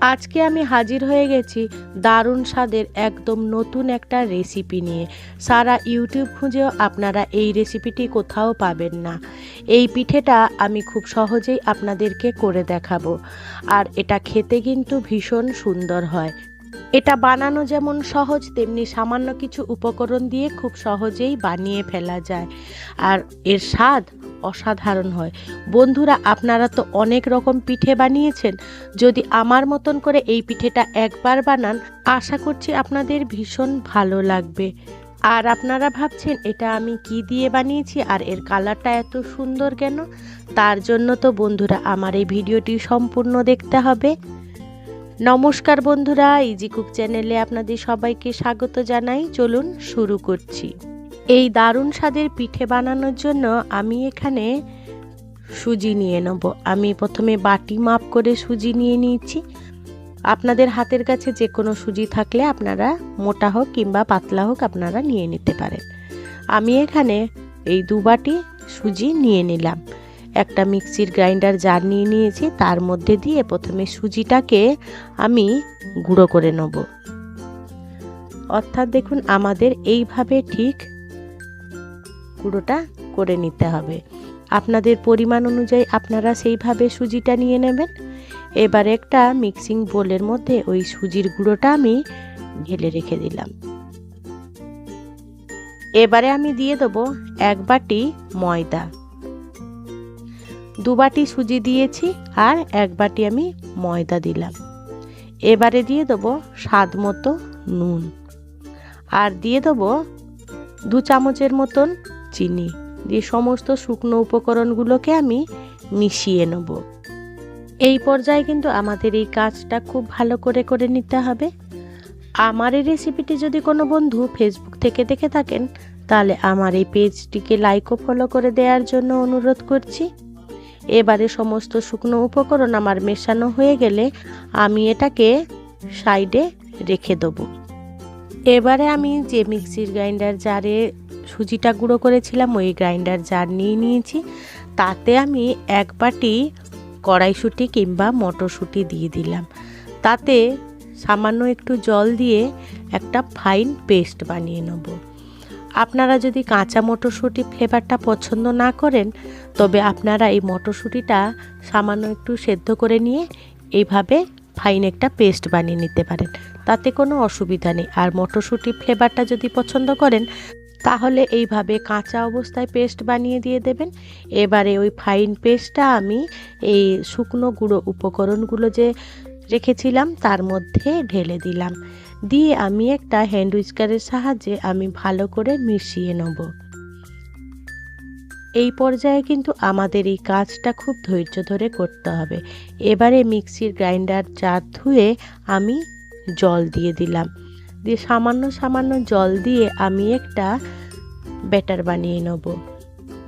আজকে আমি হাজির হয়ে গেছি দারুণ স্বাদের একদম নতুন একটা রেসিপি নিয়ে। সারা ইউটিউব খুঁজেও আপনারা এই রেসিপিটি কোথাও পাবেন না। এই পিঠেটা আমি খুব সহজেই আপনাদেরকে করে দেখাবো। আর এটা খেতে কিন্তু ভীষণ সুন্দর হয়। এটা বানানো যেমন সহজ, তেমনি সামান্য কিছু উপকরণ দিয়ে খুব সহজেই বানিয়ে ফেলা যায়। আর এর স্বাদ অসাধারণ হয়। বন্ধুরা, আপনারা তো অনেক রকম পিঠে বানিয়েছেন। যদি আমার মতন করে এই পিঠেটা একবার বানান, আশা করছি আপনাদের ভীষণ ভালো লাগবে। আর আপনারা ভাবছেন, এটা আমি কি দিয়ে বানিয়েছি? আর এর কালারটা এত সুন্দর কেন? তার জন্য তো বন্ধুরা, আমার এই ভিডিওটি সম্পূর্ণ দেখতে হবে। নমস্কার বন্ধুরা ইজি কুক চ্যানেলে আপনাদের সবাইকে স্বাগত জানাই। চলুন শুরু করছি। এই দারুণ স্বাদের পিঠে বানানোর জন্য আমি এখানে সুজি নিয়ে নেব। আমি প্রথমে বাটি মাপ করে সুজি নিয়ে নিয়েছি। আপনাদের হাতের কাছে যে কোনো সুজি থাকলে আপনারা মোটা হোক কিংবা পাতলা হোক আপনারা নিয়ে নিতে পারেন। আমি এখানে এই দু বাটি সুজি নিয়ে নিলাম। একটা মিক্সির গ্রাইন্ডার জার নিয়ে নিয়েছি। তার মধ্যে দিয়ে প্রথমে সুজিটাকে আমি গুঁড়ো করে নেব। অর্থাৎ দেখুন, আমাদের এইভাবে ঠিক গুঁড়োটা করে নিতে হবে। আপনাদের পরিমাণ অনুযায়ী আপনারা সেইভাবে সুজিটা নিয়ে নেবেন। এবার একটা মিক্সিং বোলের মধ্যে ওই সুজির গুঁড়োটা আমি ঢেলে রেখে দিলাম। এবারে আমি দিয়ে দেবো এক বাটি ময়দা। দু বাটি সুজি দিয়েছি আর এক বাটি আমি ময়দা দিলাম। এবারে দিয়ে দেবো স্বাদ মতো নুন। আর দিয়ে দেবো দু চামচের মতন চিনি দিয়ে সমস্ত শুকনো উপকরণগুলোকে আমি মিশিয়ে নেব। এই পর্যায়ে কিন্তু আমাদের এই কাজটা খুব ভালো করে করে নিতে হবে। আমার এই রেসিপিটি যদি কোনো বন্ধু ফেসবুক থেকে দেখে থাকেন, তাহলে আমার এই পেজটিকে লাইক ও ফলো করে দেওয়ার জন্য অনুরোধ করছি। এবারে সমস্ত শুকনো উপকরণ আমার মেশানো হয়ে গেলে আমি এটাকে সাইডে রেখে দেবো। এবারে আমি যে মিক্সির গ্রাইন্ডার জারে সুজিটা গুঁড়ো করেছিলাম, ওই গ্রাইন্ডার জার নিয়ে নিয়েছি। তাতে আমি এক বাটি কড়াইশুঁটি কিংবা মটরশুঁটি দিয়ে দিলাম। তাতে সামান্য একটু জল দিয়ে একটা ফাইন পেস্ট বানিয়ে নেব। আপনারা যদি কাঁচা মটরশুঁটি ফ্লেভারটা পছন্দ না করেন, তবে আপনারা এই মটরশুঁটিটা সামান্য একটু সেদ্ধ করে নিয়ে এইভাবে ফাইন একটা পেস্ট বানিয়ে নিতে পারেন। তাতে কোনো অসুবিধা নেই। আর মটরশুঁটি ফ্লেভারটা যদি পছন্দ করেন তাহলে এইভাবে কাঁচা অবস্থায় পেস্ট বানিয়ে দিয়ে দেবেন। এবারে ওই ফাইন পেস্টটা আমি এই শুকনো গুঁড়ো উপকরণগুলো যে রেখেছিলাম তার মধ্যে ঢেলে দিলাম। দিয়ে আমি একটা হ্যান্ড উইস্কারের সাহায্যে আমি ভালো করে মিশিয়ে নেব। এই পর্যায়ে কিন্তু আমাদের এই কাজটা খুব ধৈর্য ধরে করতে হবে। এবারে মিক্সির গ্রাইন্ডার জার ধুয়ে আমি জল দিয়ে দিলাম। দিয়ে সামান্য সামান্য জল দিয়ে আমি একটা ব্যাটার বানিয়ে নেব।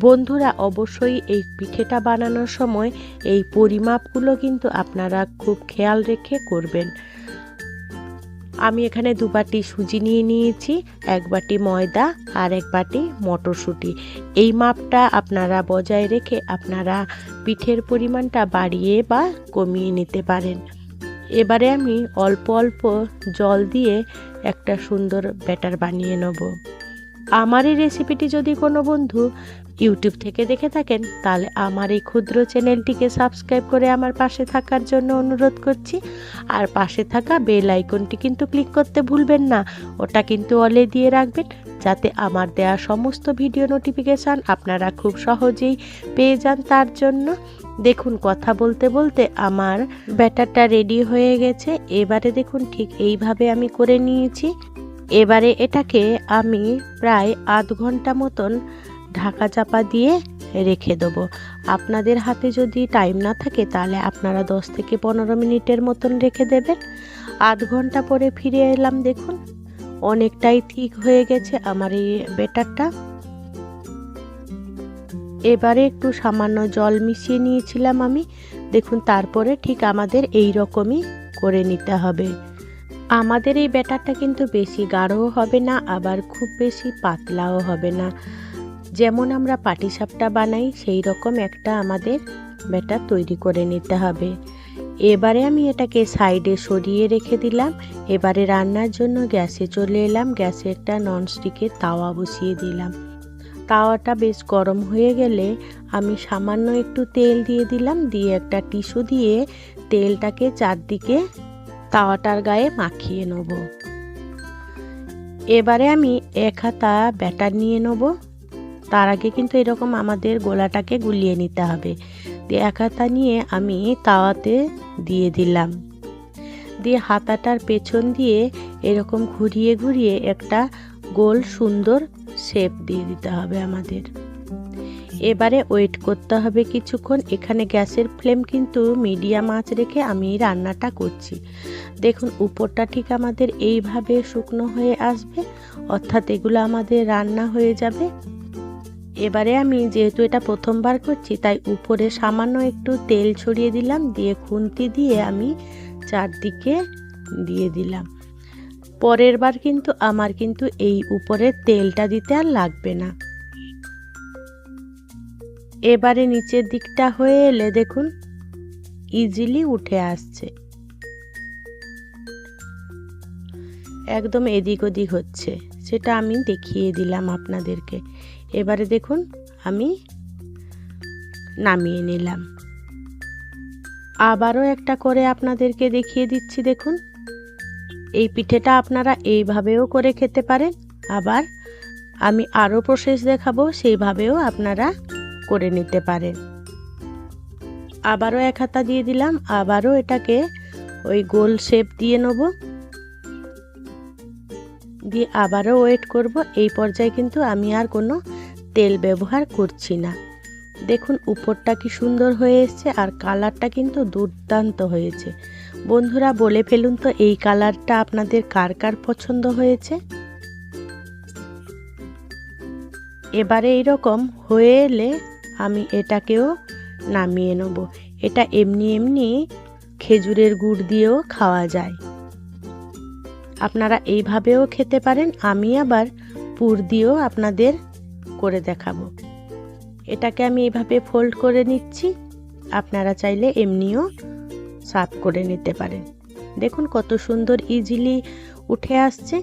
বন্ধুরা, অবশ্যই এই পিঠেটা বানানোর সময় এই পরিমাপগুলো কিন্তু আপনারা খুব খেয়াল রেখে করবেন। আমি এখানে দু বাটি সুজি নিয়ে নিয়েছি, এক বাটি ময়দা আর এক বাটি মটরশুঁটি। এই মাপটা আপনারা বজায় রেখে আপনারা পিঠের পরিমাণটা বাড়িয়ে বা কমিয়ে নিতে পারেন। এবারে আমি অল্প অল্প জল দিয়ে একটা সুন্দর ব্যাটার বানিয়ে নেব। আমার এই রেসিপিটি যদি কোনো বন্ধু ইউটিউব থেকে দেখে থাকেন, তাহলে আমার এই ক্ষুদ্র চ্যানেলটিকে সাবস্ক্রাইব করে আমার পাশে থাকার জন্য অনুরোধ করছি। আর পাশে থাকা বেল আইকনটি কিন্তু ক্লিক করতে ভুলবেন না। ওটা কিন্তু অলে দিয়ে রাখবেন, যাতে আমার দেয়া সমস্ত ভিডিও নোটিফিকেশান আপনারা খুব সহজেই পেয়ে যান তার জন্য। দেখুন, কথা বলতে বলতে আমার ব্যাটারটা রেডি হয়ে গেছে। এবারে দেখুন, ঠিক এইভাবে আমি করে নিয়েছি। এবারে এটাকে আমি প্রায় আধ ঘণ্টা মতন ঢাকা চাপা দিয়ে রেখে দেবো। আপনাদের হাতে যদি টাইম না থাকে, তাহলে আপনারা দশ থেকে পনেরো মিনিটের মতন রেখে দেবেন। আধ ঘণ্টা পরে ফিরে এলাম, দেখুন। অনেকটাই ঠিক হয়ে গেছে আমার এই বেটারটা এবারে একটু সামান্য জল মিশিয়ে নিয়েছিলাম আমি। দেখুন, তারপরে ঠিক আমাদের এই রকমই করে নিতে হবে। আমাদের এই ব্যাটারটা কিন্তু বেশি গাঢ়ও হবে না, আবার খুব বেশি পাতলাও হবে না। যেমন আমরা পাটিসাপটা বানাই সেই রকম একটা আমাদের ব্যাটার তৈরি করে নিতে হবে। এবারে আমি এটাকে সাইডে সরিয়ে রেখে দিলাম। এবারে রান্নার জন্য গ্যাসে চলে এলাম। গ্যাসে একটা ননস্টিকের তাওয়া বসিয়ে দিলাম। তাওয়াটা বেশ গরম হয়ে গেলে আমি সামান্য একটু তেল দিয়ে দিলাম, দিয়ে একটা টিস্যু দিয়ে তেলটাকে চারদিকে তাওয়াটার গায়ে মাখিয়ে নেব। এবারে আমি এক হাতা ব্যাটার নিয়ে নেব। তার আগে কিন্তু এরকম আমাদের গোলাটাকে গুলিয়ে নিতে হবে। দিয়ে এক হাতা নিয়ে আমি তাওয়াতে দিয়ে দিলাম। দিয়ে হাতাটার পেছন দিয়ে এরকম ঘুরিয়ে ঘুরিয়ে একটা গোল সুন্দর শেপ দিয়ে দিতে হবে আমাদের। এবারে ওয়েট করতে হবে কিছুক্ষণ। এখানে গ্যাসের ফ্লেম কিন্তু মিডিয়াম আঁচ রেখে আমি রান্নাটা করছি। দেখুন, উপরটা ঠিক আমাদের এইভাবে শুকনো হয়ে আসবে, অর্থাৎ এগুলো আমাদের রান্না হয়ে যাবে। এবারে আমি যেহেতু এটা প্রথমবার করছি, তাই উপরে সামান্য একটু তেল ছড়িয়ে দিলাম, দিয়ে খুন্তি দিয়ে আমি চারদিকে দিয়ে দিলাম। পরের বার কিন্তু আমার কিন্তু এই উপরে তেলটা দিতে আর লাগবে না। এবারে নিচের দিকটা হয়ে এলে দেখুন ইজিলি উঠে আসছে। একদম এদিক ওদিক হচ্ছে, সেটা আমি দেখিয়ে দিলাম আপনাদেরকে। এবারে দেখুন, আমি নামিয়ে নিলাম। আবারও একটা করে আপনাদেরকে দেখিয়ে দিচ্ছি, দেখুন। এই পিঠেটা আপনারা এইভাবেও করে খেতে পারেন। আবার আমি আরও প্রসেস দেখাবো, সেইভাবেও আপনারা করে নিতে পারেন। আবারও এক হাতা দিয়ে দিলাম, আবারও এটাকে ওই গোল শেপ দিয়ে নেব। দিয়ে আবারও ওয়েট করব, এই পর্যায়ে কিন্তু আমি আর কোনো তেল ব্যবহার করছি না। দেখুন, উপরটা কি সুন্দর হয়ে এসছে আর কালারটা কিন্তু দুর্দান্ত হয়েছে। বন্ধুরা বলে ফেলুন তো, এই কালারটা আপনাদের কার কার পছন্দ হয়েছে? এবারে এইরকম হয়ে এলে আমি এটাকেও নামিয়ে নেব। এটা এমনি এমনি খেজুরের গুড় দিয়েও খাওয়া যায়। আপনারা এইভাবেও খেতে পারেন, আমি আবার পুর দিয়েও আপনাদের করে দেখাবো। এটাকে আমি এইভাবে ফোল্ড করে নিচ্ছি, আপনারা চাইলে এমনিও সার্ভ করে নিতে পারেন। দেখুন কত সুন্দর ইজিলি উঠে আসছে।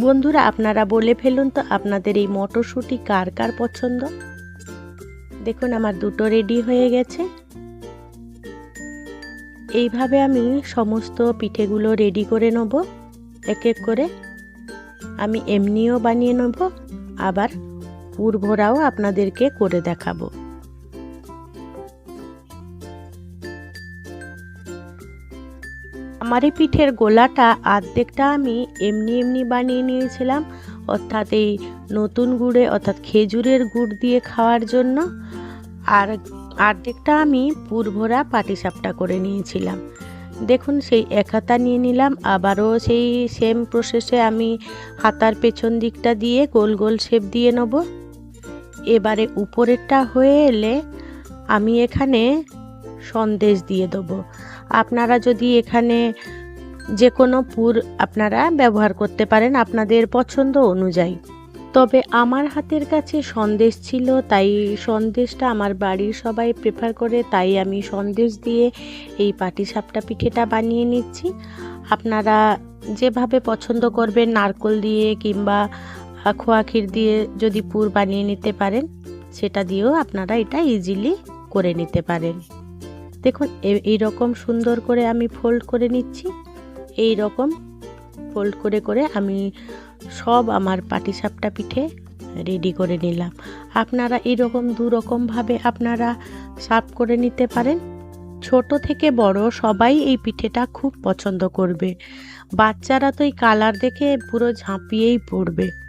বন্ধুরা, আপনারা বলে ফেলুন তো, আপনাদের এই মটরশুঁটি কার কার পছন্দ? দেখুন, আমার দুটো রেডি হয়ে গেছে। এইভাবে আমি সমস্ত পিঠেগুলো রেডি করে নেব, এক এক করে। আমি এমনিও বানিয়ে নেব, আবার পুর ভরাও আপনাদেরকে করে দেখাবো। আমার এই পিঠের গোলাটা আর্ধেকটা আমি এমনি এমনি বানিয়ে নিয়েছিলাম, অর্থাৎ এই নতুন গুড়ে, অর্থাৎ খেজুরের গুড় দিয়ে খাওয়ার জন্য, আর অর্ধেকটা আমি পুরভরা পাটিসাপটা করে নিয়েছিলাম। দেখুন, সেই এক হাতা নিয়ে নিলাম, আবারও সেই সেম প্রসেসে আমি হাতার পেছন দিকটা দিয়ে গোল গোল শেপ দিয়ে নেব। এবারে উপরেরটা হয়ে এলে আমি এখানে সন্দেশ দিয়ে দেবো। আপনারা যদি এখানে যে কোনো পুর আপনারা ব্যবহার করতে পারেন আপনাদের পছন্দ অনুযায়ী। তবে আমার হাতের কাছে সন্দেশ ছিল, তাই সন্দেশটা আমার বাড়ির সবাই প্রেফার করে, তাই আমি সন্দেশ দিয়ে এই পাটিসাপটা পিঠেটা বানিয়ে নিচ্ছি। আপনারা যেভাবে পছন্দ করবেন, নারকল দিয়ে কিংবা খোয়া ক্ষীর দিয়ে যদি পুর বানিয়ে নিতে পারেন, সেটা দিয়েও আপনারা এটা ইজিলি করে নিতে পারেন। দেখুন এই রকম সুন্দর করে আমি ফোল্ড করে নিচ্ছি। এই রকম ফোল্ড করে করে আমি সব আমার পাটিসাপটা পিঠে রেডি করে নিলাম। আপনারা এরকম দু রকমভাবে আপনারা সার্ভ করে নিতে পারেন। ছোট থেকে বড় সবাই এই পিঠেটা খুব পছন্দ করবে। বাচ্চারা তো এই কালার দেখে পুরো ঝাঁপিয়েই পড়বে।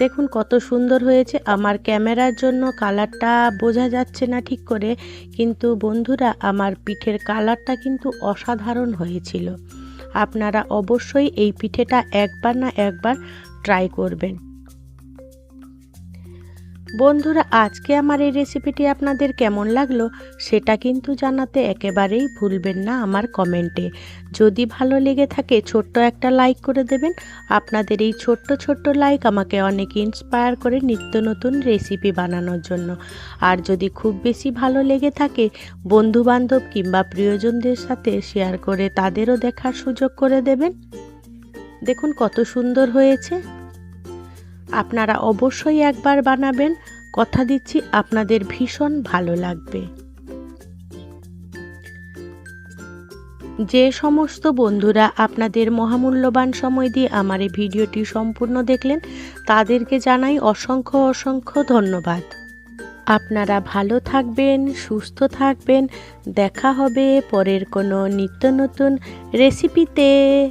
দেখুন কত সুন্দর হয়েছে। আমার ক্যামেরার জন্য কালারটা বোঝা যাচ্ছে না ঠিক করে, কিন্তু বন্ধুরা আমার পিঠের কালারটা কিন্তু অসাধারণ হয়েছিল। আপনারা অবশ্যই এই পিঠেটা একবার না একবার ট্রাই করবেন। বন্ধুরা, আজকে আমার এই রেসিপিটি আপনাদের কেমন লাগল সেটা কিন্তু জানাতে একেবারেই ভুলবেন না আমার কমেন্টে। যদি ভালো লেগে থাকে, ছোট্ট একটা লাইক করে দেবেন। আপনাদের এই ছোট্ট ছোট্ট লাইক আমাকে অনেক ইন্সপায়ার করে নিত্য নতুন রেসিপি বানানোর জন্য। আর যদি খুব বেশি ভালো লেগে থাকে বন্ধু বান্ধব কিংবা প্রিয়জনদের সাথে শেয়ার করে তাদেরও দেখার সুযোগ করে দেবেন। দেখুন কত সুন্দর হয়েছে। আপনারা অবশ্যই একবার বানাবেন। কথা দিচ্ছি, আপনাদের ভীষণ ভালো লাগবে। যে সমস্ত বন্ধুরা আপনাদের মহামূল্যবান সময় দিয়ে আমার এই ভিডিওটি সম্পূর্ণ দেখলেন, তাদেরকে জানাই অসংখ্য অসংখ্য ধন্যবাদ। আপনারা ভালো থাকবেন, সুস্থ থাকবেন। দেখা হবে পরের কোনো নিত্য নতুন রেসিপিতে।